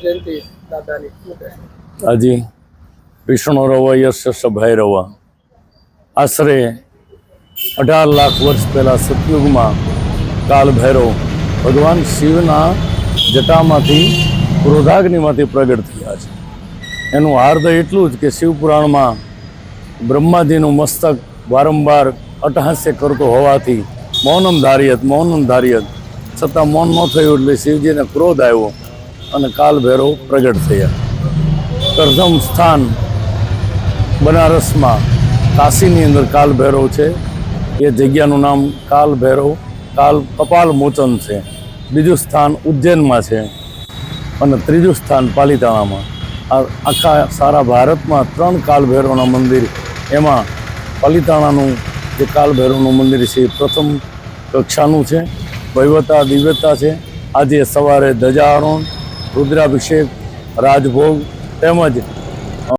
જયંતિ વિષ્ણુ રવા યશ ભૈરવ આશરે અઢાર લાખ વર્ષ પહેલાં સતયુગમાં કાલ ભગવાન શિવના જટામાંથી, ક્રોધાગ્નિમાંથી પ્રગટ થયા છે. એનું હાર્દ એટલું જ કે શિવપુરાણમાં બ્રહ્માજીનું મસ્તક વારંવાર અટહાસ્ય કરતો હોવાથી મૌનમ ધારિયત મૌનમ ધારિયત. છતાં મૌન ન થયું એટલે શિવજીને ક્રોધ આવ્યો. અને કાલ ભૈરવ પ્રગટ થયા. પ્રથમ સ્થાન બનારસમાં કાશીની અંદર કાલ ભૈરવ છે. એ જગ્યાનું નામ કાલ ભૈરવ કાલ કપાલ મોચન છે. બીજું સ્થાન ઉજ્જૈનમાં છે. અને ત્રીજું સ્થાન પાલિતાણામાં. આ આખા સારા ભારતમાં ત્રણ કાલ ભૈરવના મંદિર એમાં પાલિતાણાનું જે કાલ ભૈરવનું મંદિર છે એ પ્રથમ કક્ષાનું છે. વહીવટા, દિવ્યતા છે. આજે સવારે ધજારોહણ રુદ્રાભિષેક રાજભોગ તેમજ